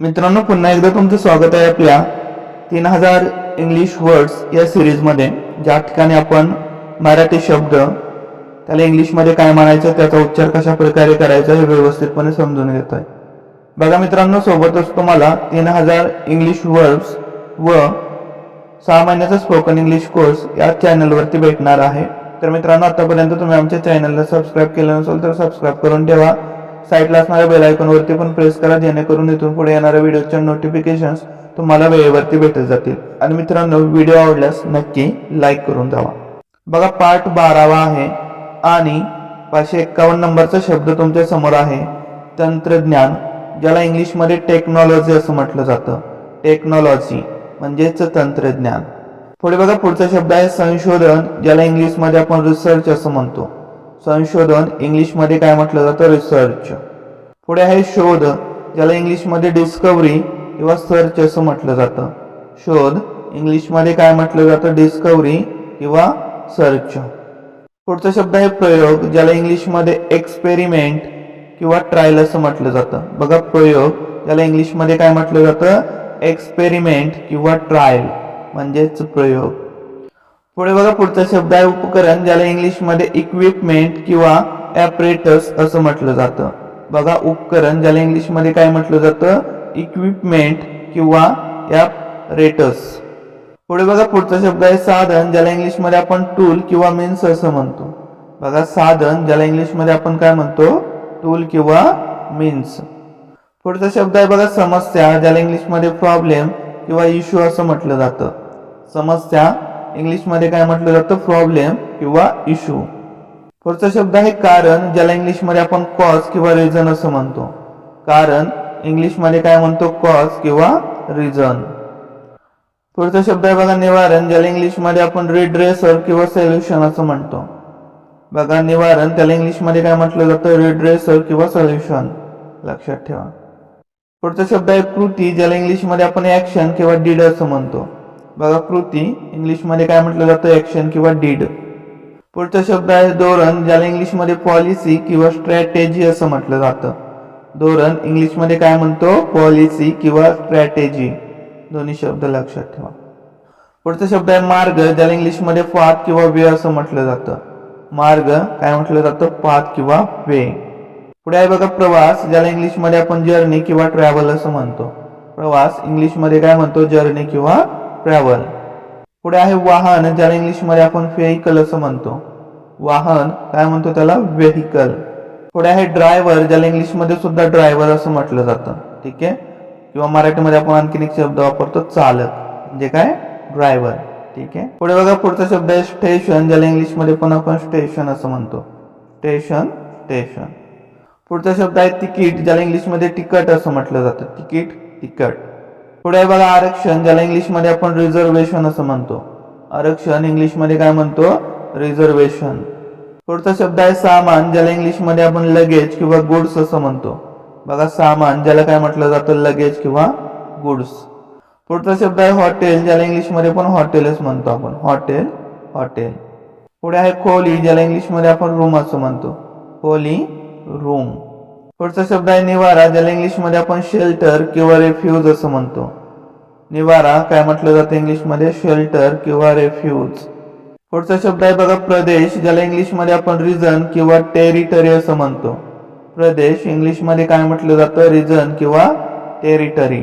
मित्रांनो पुन्हा एकदा तुमचं स्वागत आहे आपल्या तीन हजार इंग्लिश वर्ड्स या सिरीजमध्ये ज्या ठिकाणी आपण मराठी शब्द त्याला इंग्लिशमध्ये काय म्हणायचं त्याचा उच्चार कशा प्रकारे करायचा हे व्यवस्थितपणे समजून घेत आहे बघा मित्रांनो सोबतच तुम्हाला तीन हजार इंग्लिश वर्ड्स व सहा महिन्याचा स्पोकन इंग्लिश कोर्स या चॅनलवरती भेटणार आहे. तर मित्रांनो आतापर्यंत तुम्ही आमच्या चॅनलला सबस्क्राईब केलं नसेल तर सबस्क्राईब करून ठेवा. साईडला असणाऱ्या बेल आयकॉनवरती पण प्रेस करा जेणेकरून इथून पुढे येणाऱ्या व्हिडिओच्या नोटिफिकेशन्स तुम्हाला वेळेवरती भेटत जातील. आणि मित्रांनो व्हिडिओ आवडल्यास नक्की लाईक करून जावा. बघा पाठ बारावा आहे आणि पाचशे एक्कावन्न नंबरचा शब्द तुमच्यासमोर आहे तंत्रज्ञान ज्याला इंग्लिशमध्ये टेक्नॉलॉजी असं म्हटलं जातं. टेक्नॉलॉजी म्हणजेच तंत्रज्ञान. पुढे बघा पुढचा शब्द आहे संशोधन ज्याला इंग्लिशमध्ये आपण रिसर्च असं म्हणतो. संशोधन इंग्लिशमध्ये काय म्हटलं जातं? रिसर्च पुढे आहे शोध ज्याला इंग्लिशमध्ये डिस्कवरी किंवा सर्च असं म्हटलं जातं. शोध इंग्लिशमध्ये काय म्हटलं जातं? डिस्कवरी किंवा सर्च पुढचा शब्द आहे प्रयोग ज्याला इंग्लिशमध्ये एक्सपेरिमेंट किंवा ट्रायल असं म्हटलं जातं. बघा प्रयोग ज्याला इंग्लिशमध्ये काय म्हटलं जातं? एक्सपेरिमेंट किंवा ट्रायल म्हणजेच प्रयोग. पुढे बघा पुढचा शब्द आहे उपकरण ज्याला इंग्लिशमध्ये इक्विपमेंट किंवा ॲपरेटस असं म्हटलं जातं. बघा उपकरण ज्याला इंग्लिशमध्ये काय म्हटलं जातं? इक्विपमेंट किंवा ॲपरेटस पुढे बघा पुढचा शब्द आहे साधन ज्याला इंग्लिशमध्ये आपण टूल किंवा मीन्स असं म्हणतो. बघा साधन ज्याला इंग्लिशमध्ये आपण काय म्हणतो? टूल किंवा मीन्स पुढचा शब्द आहे बघा समस्या ज्याला इंग्लिशमध्ये प्रॉब्लेम किंवा इश्यू असं म्हटलं जातं. समस्या इंग्लिशमध्ये काय म्हटलं जातं? प्रॉब्लेम किंवा इश्यू पुढचा शब्द आहे कारण ज्याला इंग्लिशमध्ये आपण कॉज किंवा रिझन असं म्हणतो. कारण इंग्लिशमध्ये काय म्हणतो? कॉज किंवा रिझन. पुढचा शब्द आहे बघा निवारण ज्याला इंग्लिशमध्ये आपण रिड्रेसर किंवा सोल्युशन असं म्हणतो. बघा निवारण त्याला इंग्लिशमध्ये काय म्हटलं जातं? रिड्रेसर किंवा सोल्युशन. लक्षात ठेवा. पुढचा शब्द आहे कृती ज्याला इंग्लिशमध्ये आपण ऍक्शन किंवा डीड असं म्हणतो. बघा कृती. इंग्लिशमध्ये काय म्हटलं जातं? ऍक्शन किंवा डीड पुढचा शब्द आहे धोरण ज्याला इंग्लिशमध्ये पॉलिसी किंवा स्ट्रॅटेजी असं म्हटलं जातं. धोरण इंग्लिशमध्ये काय म्हणतो? पॉलिसी किंवा स्ट्रॅटेजी दोन्ही शब्द लक्षात ठेवा. पुढचा शब्द आहे मार्ग ज्याला इंग्लिशमध्ये पाथ किंवा वे असं म्हटलं जातं. मार्ग काय म्हटलं जातं? पाथ किंवा वे पुढे आहे बघा प्रवास ज्याला इंग्लिशमध्ये आपण जर्नी किंवा ट्रॅव्हल असं म्हणतो. प्रवास इंग्लिशमध्ये काय म्हणतो? जर्नी किंवा ट्रॅव्हल पुढे आहे वाहन ज्याला इंग्लिशमध्ये आपण व्हेकल असं म्हणतो. वाहन काय म्हणतो त्याला? व्हेकल पुढे आहे ड्रायव्हर ज्याला इंग्लिशमध्ये सुद्धा ड्रायव्हर असं म्हटलं जातं. ठीक आहे? किंवा मराठीमध्ये आपण आणखीन एक शब्द वापरतो चालक. म्हणजे काय? ड्रायव्हर ठीक आहे? पुढे बघा पुढचा शब्द आहे स्टेशन ज्याला इंग्लिशमध्ये पण आपण स्टेशन असं म्हणतो. स्टेशन स्टेशन पुढचा शब्द आहे तिकीट ज्याला इंग्लिशमध्ये तिकट असं म्हटलं जातं. तिकीट तिकट. पुढे बघा आरक्षण ज्याला इंग्लिशमध्ये आपण रिझर्वेशन असं म्हणतो. आरक्षण इंग्लिशमध्ये काय म्हणतो? रिझर्वेशन पुढचा शब्द आहे सामान ज्याला इंग्लिशमध्ये आपण लगेज किंवा गुड्स असं म्हणतो. बघा सामान ज्याला काय म्हटलं जातं? लगेज किंवा गुड्स पुढचा शब्द आहे हॉटेल ज्याला इंग्लिशमध्ये पण हॉटेलच म्हणतो आपण. हॉटेल हॉटेल पुढे आहे खोली ज्याला इंग्लिशमध्ये आपण रूम असं म्हणतो. खोली रूम पुढचा शब्द आहे निवारा ज्याला इंग्लिशमध्ये आपण शेल्टर किंवा रेफ्यूज असं म्हणतो. निवारा काय म्हटलं जातं इंग्लिशमध्ये? शेल्टर किंवा रेफ्यूज पुढचा शब्द आहे बघा प्रदेश ज्याला इंग्लिशमध्ये आपण रिजन किंवा टेरिटरी असं म्हणतो. प्रदेश इंग्लिशमध्ये काय म्हटलं जातं? रिजन किंवा टेरिटरी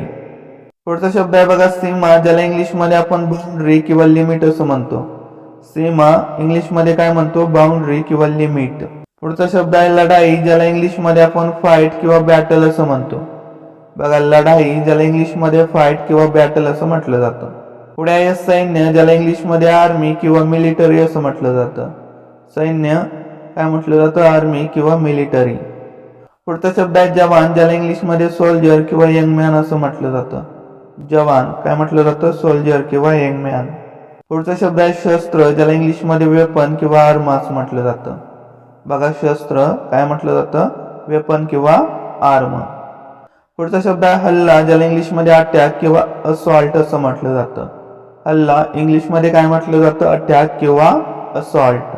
पुढचा शब्द आहे बघा सीमा ज्याला इंग्लिशमध्ये आपण बाउंड्री किंवा लिमिट असं म्हणतो. सीमा इंग्लिशमध्ये काय म्हणतो? बाउंड्री किंवा लिमिट पुढचा शब्द आहे लढाई ज्याला इंग्लिशमध्ये आपण फाईट किंवा बॅटल असं म्हणतो. बघा लढाई ज्याला इंग्लिशमध्ये फाईट किंवा बॅटल असं म्हटलं जातं. पुढे आहे सैन्य ज्याला इंग्लिशमध्ये आर्मी किंवा मिलिटरी असं म्हटलं जातं. सैन्य काय म्हटलं जातं? आर्मी किंवा मिलिटरी पुढचा शब्द आहे जवान ज्याला इंग्लिशमध्ये सोल्जर किंवा यंगमॅन असं म्हटलं जातं. जवान काय म्हटलं जातं? सोल्जर किंवा यंगमॅन पुढचा शब्द आहे शस्त्र ज्याला इंग्लिशमध्ये वेपन किंवा आर्म असं म्हटलं जातं. बघा शस्त्र काय म्हटलं जातं? वेपन किंवा आर्म पुढचा शब्द आहे हल्ला ज्याला इंग्लिशमध्ये अटॅक किंवा असॉल्ट असं म्हटलं जातं. हल्ला इंग्लिशमध्ये काय म्हटलं जातं? अटॅक किंवा असॉल्ट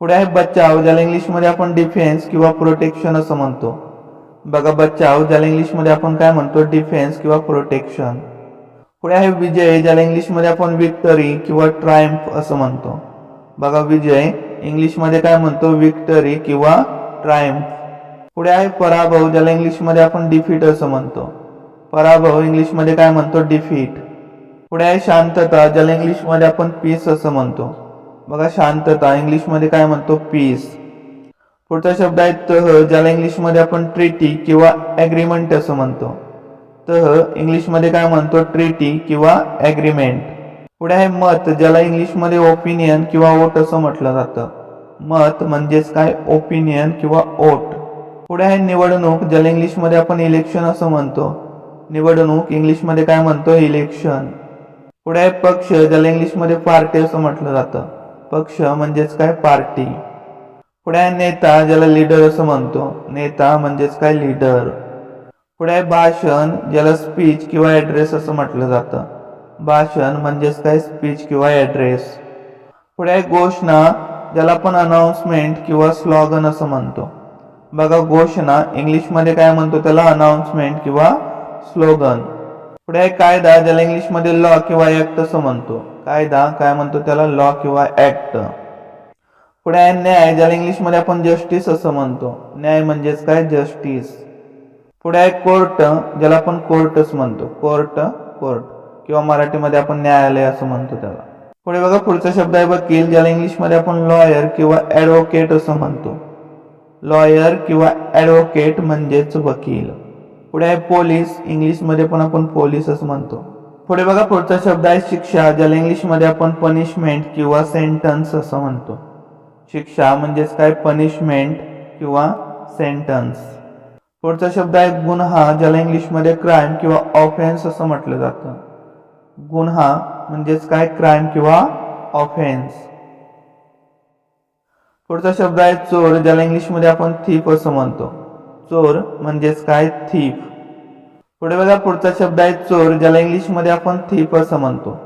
पुढे आहे बचाव ज्याला इंग्लिशमध्ये आपण डिफेन्स किंवा प्रोटेक्शन असं म्हणतो. बघा बचाव ज्याला इंग्लिशमध्ये आपण काय म्हणतो? डिफेन्स किंवा प्रोटेक्शन पुढे आहे विजय ज्याला इंग्लिशमध्ये आपण विक्टरी किंवा ट्रायम्फ असं म्हणतो. बघा विजय इंग्लिशमध्ये काय म्हणतो? विक्टरी किंवा ट्रायम्फ पुढे आहे पराभव ज्याला इंग्लिशमध्ये आपण डिफीट असं म्हणतो. पराभव इंग्लिशमध्ये काय म्हणतो? डिफीट पुढे आहे शांतता ज्याला इंग्लिशमध्ये आपण पीस असं म्हणतो. बघा शांतता इंग्लिशमध्ये काय म्हणतो? पीस पुढचा शब्द आहे तह ज्याला इंग्लिशमध्ये आपण ट्रीटी किंवा ॲग्रीमेंट असं म्हणतो. तह इंग्लिशमध्ये काय म्हणतो? ट्रीटी किंवा ॲग्रीमेंट पुढे आहे मत ज्याला इंग्लिशमध्ये ओपिनियन किंवा ओट असं म्हटलं जातं. मत म्हणजेच काय? ओपिनियन किंवा ओट पुढे आहे निवडणूक ज्याला इंग्लिशमध्ये आपण इलेक्शन असं म्हणतो. निवडणूक इंग्लिशमध्ये काय म्हणतो? इलेक्शन पुढे आहे पक्ष ज्याला इंग्लिशमध्ये पार्टी असं म्हटलं जातं. पक्ष म्हणजेच काय? पार्टी पुढे आहे नेता ज्याला लीडर असं म्हणतो. नेता म्हणजेच काय? लीडर पुढे आहे भाषण ज्याला स्पीच किंवा ॲड्रेस असं म्हटलं जातं. भाषण म्हणजेच काय? स्पीच किंवा ॲड्रेस पुढे आहे घोषणा ज्याला आपण अनाउन्समेंट किंवा स्लॉगन असं म्हणतो. बघा घोषणा इंग्लिशमध्ये काय म्हणतो त्याला? अनाउन्समेंट किंवा स्लोगन पुढे आहे कायदा ज्याला इंग्लिशमध्ये लॉ किंवा ॲक्ट असं म्हणतो. कायदा काय म्हणतो त्याला? लॉ किंवा ऍक्ट पुढे आहे न्याय ज्याला इंग्लिशमध्ये आपण जस्टिस असं म्हणतो. न्याय म्हणजेच काय? जस्टिस पुढे आहे कोर्ट ज्याला आपण कोर्टच म्हणतो. कोर्ट कोर्ट किंवा मराठीमध्ये आपण न्यायालय असं म्हणतो त्याला. पुढे बघा पुढचा शब्द आहे वकील ज्याला इंग्लिशमध्ये आपण लॉयर किंवा ॲडव्होकेट असं म्हणतो. लॉयर किंवा ॲडव्होकेट म्हणजेच वकील. पुढे आहे पोलीस इंग्लिशमध्ये पण आपण पोलीस असं म्हणतो. पुढे बघा पुढचा शब्द आहे शिक्षा ज्याला इंग्लिशमध्ये आपण पनिशमेंट किंवा सेंटन्स असं म्हणतो. शिक्षा म्हणजेच काय? पनिशमेंट किंवा सेंटन्स पुढचा शब्द आहे गुन्हा ज्याला इंग्लिशमध्ये क्राईम किंवा ऑफेन्स असं म्हटलं जातं. गुन्हा म्हणजेच काय क्राईम किंवा ऑफेन्स पुढचा शब्द आहे चोर ज्याला इंग्लिशमध्ये आपण थीफ असं म्हणतो. चोर म्हणजेच काय? थीफ पुढे बघा पुढचा शब्द आहे चोर ज्याला इंग्लिशमध्ये आपण थीफ असं म्हणतो.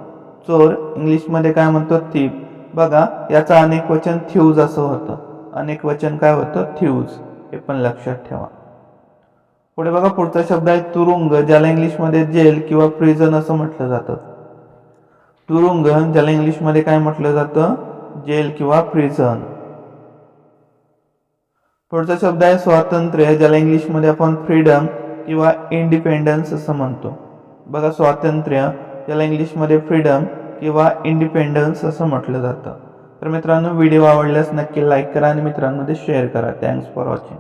चोर इंग्लिशमध्ये काय म्हणतो? थीफ बघा याचं अनेक वचन थ्यूज असं होतं. अनेक वचन काय होतं? थ्यूज हे पण लक्षात ठेवा. पुढे बघा पुढचा शब्द आहे तुरुंग ज्याला इंग्लिशमध्ये जेल किंवा प्रिझन असं म्हटलं जातं. तुरुंग ज्याला इंग्लिशमध्ये काय म्हटलं जातं? जेल किंवा प्रिझन पुढचा शब्द आहे स्वातंत्र्य ज्याला इंग्लिशमध्ये आपण फ्रीडम किंवा इंडिपेंडन्स असं म्हणतो. बघा स्वातंत्र्य ज्याला इंग्लिशमध्ये फ्रीडम किंवा इंडिपेंडन्स असं म्हटलं जातं. तर मित्रांनो व्हिडिओ आवडल्यास नक्की लाईक करा आणि मित्रांमध्ये शेअर करा. Thanks for watching